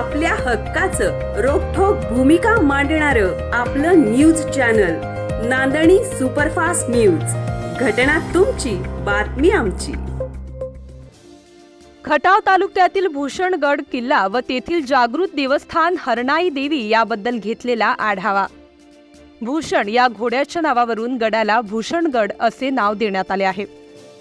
आपल्या हक्काचं रोखोक भूमिका मांडणार आपलं न्यूज चॅनल नांदणी सुपरफास्ट न्यूज. घटना तुमची बातमी आमची. खटाव तालुक्यातील भूषणगड किल्ला व तेथील जागृत देवस्थान हरणाई देवी याबद्दल घेतलेला आढावा. भूषण या घोड्याच्या नावावरून गडाला भूषणगड असे नाव देण्यात आले आहे.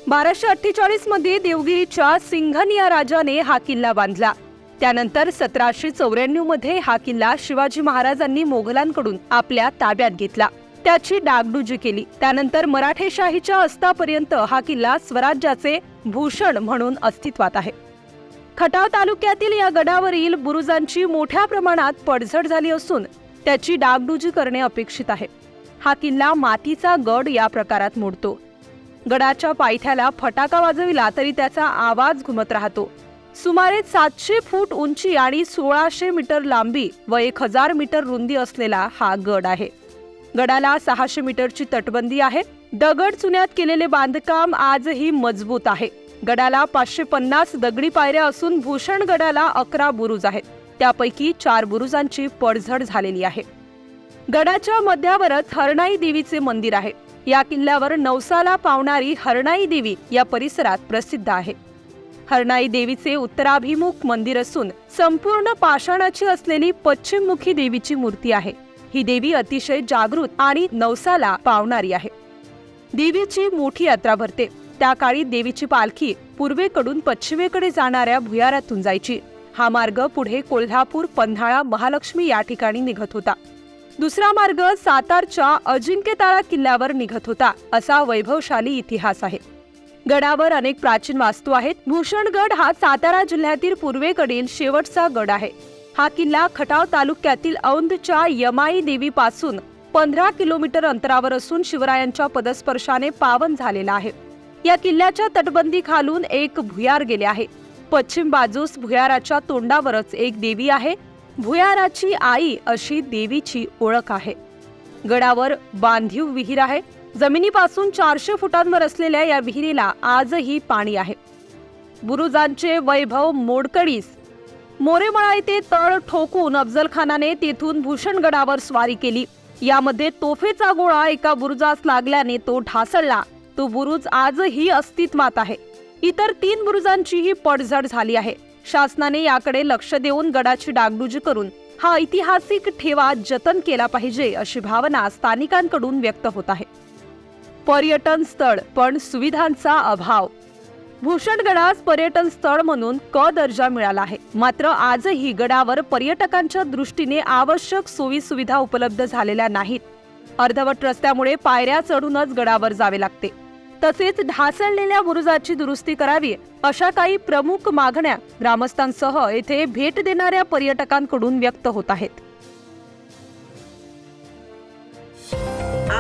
बाराशे अठ्ठेचाळीसमध्ये देवगिरीच्या सिंघन या राजाने हा किल्ला बांधला. त्यानंतर सतराशे चौऱ्याण्णवमध्ये हा किल्ला शिवाजी महाराजांनी मोघलांकडून आपल्या ताब्यात घेतला. त्याची डागडुजी केली. त्यानंतर मराठेशाहीच्या अस्तापर्यंत हा किल्ला स्वराज्याचे भूषण म्हणून अस्तित्वात आहे. खटाव तालुक्यातील या गडावरील बुरुजांची मोठ्या प्रमाणात पडझड झाली असून त्याची डागडुजी करणे अपेक्षित आहे. हा किल्ला मातीचा गड या प्रकारात मोडतो. गडाच्या पायथ्याला फटाका वाजविला तरी त्याचा आवाज घुमत राहतो. सुमारे सातशे फूट उंची आणि सोळाशे मीटर लांबी व एक हजार मीटर रुंदी असलेला हा गड आहे. गडाला सहाशे मीटरची तटबंदी आहे. दगड चुन्यात केलेले बांधकाम आजही मजबूत आहे. गडाला पाचशे पन्नास दगडी पायऱ्या असून भूषण गडाला अकरा बुरुज आहेत. त्यापैकी चार बुरुजांची पडझड झालेली आहे. गडाच्या मध्यावरच हरणाई देवीचे मंदिर आहे. या किल्ल्यावर नवसाला पावणारी हरणाई देवी या परिसरात प्रसिद्ध आहे. हरणाई देवीचे उत्तराभिमुख मंदिर असून संपूर्ण पाषाणाची असलेली पश्चिममुखी देवीची मूर्ती आहे. ही देवी अतिशय जागृत आणि नवसाला पावणारी आहे. देवीची मोठी यात्रा भरते. त्या काळी देवीची पालखी पूर्वेकडून पश्चिमेकडे जाणाऱ्या भुयारातून जायची. हा मार्ग पुढे कोल्हापूर पन्हाळा महालक्ष्मी या ठिकाणी निघत होता. दुसरा मार्ग सातारच्या अजिंक्यतारा किल्ल्यावर निघत होता असा वैभवशाली इतिहास आहे. गडावर अनेक प्राचीन वास्तू आहेत. भूषणगड हा सातारा जिल्ह्यातील पूर्वेकडील शेवटचा गड आहे. हा किल्ला खटाव तालुक्यातील औंधच्या यमाई देवीपासून पंधरा किलोमीटर अंतरावर असून शिवरायांच्या पदस्पर्शाने पावन झालेला आहे. या किल्ल्याच्या तटबंदी खालून एक भुयार गेले आहे. पश्चिम बाजूस भुयाराच्या तोंडावरच एक देवी आहे. भुयाराची आई अशी देवीची ओळख आहे. गडावर बांधीव विहीर आहे. जमिनीपासून चारशे फुटांवर असलेल्या या विहिरीला आजही पाणी आहे. बुरुजांचे वैभव मोडकडीस मोरेमळा येथे तळ ठोकून अफजल खानाने तेथून भूषणगडावर स्वारी केली. यामध्ये तोफेचा गोळा एका बुरुजास लागल्याने तो ढासळला. तो बुरुज आजही अस्तित्वात आहे. इतर तीन बुरुजांचीही पडझड झाली आहे. शासनाने याकडे लक्ष देऊन गडाची डागडुजी करून हा ऐतिहासिक ठेवा जतन केला पाहिजे अशी भावना स्थानिकांकडून व्यक्त होत आहे. पर्यटन स्थळ पण सुविधांचा अभाव. भूषणगडास पर्यटन स्थळ म्हणून क दर्जा मिळाला आहे. मात्र आजही गडावर पर्यटकांच्या दृष्टीने आवश्यक सोयी सुविधा उपलब्ध झालेल्या नाहीत. अर्धवट रस्त्यामुळे पायऱ्या चढूनच गडावर जावे लागते. तसेच ढासळलेल्या बुरुजाची दुरुस्ती करावी अशा काही प्रमुख मागण्या ग्रामस्थांसह येथे भेट देणाऱ्या पर्यटकांकडून व्यक्त होत आहेत.